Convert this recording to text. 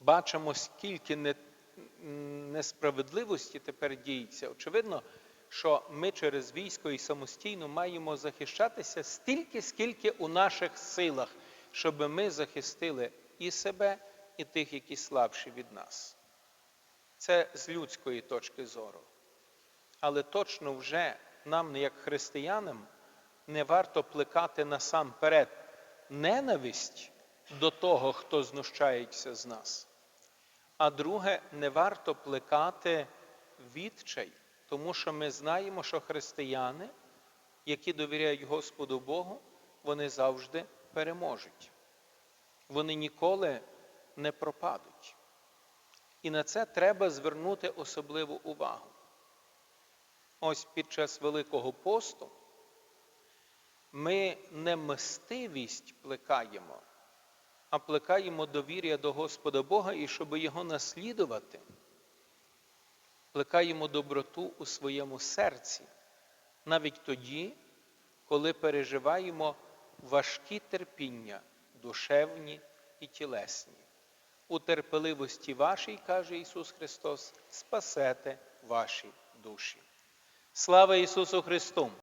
бачимо, скільки несправедливості тепер діється. Очевидно, що ми через військо і самостійно маємо захищатися стільки, скільки у наших силах, щоб ми захистили і себе, і тих, які слабші від нас. Це з людської точки зору. Але точно вже нам, як християнам, не варто плекати насамперед ненависть до того, хто знущається з нас. А друге, не варто плекати відчай, тому що ми знаємо, що християни, які довіряють Господу Богу, вони завжди переможуть. Вони ніколи не пропадуть. І на це треба звернути особливу увагу. Ось під час Великого посту ми не мстивість плекаємо, а плекаємо довір'я до Господа Бога і щоб його наслідувати, плекаємо доброту у своєму серці, навіть тоді, коли переживаємо важкі терпіння, душевні і тілесні. У терпеливості вашій, каже Ісус Христос, спасете ваші душі. Слава Ісусу Христу!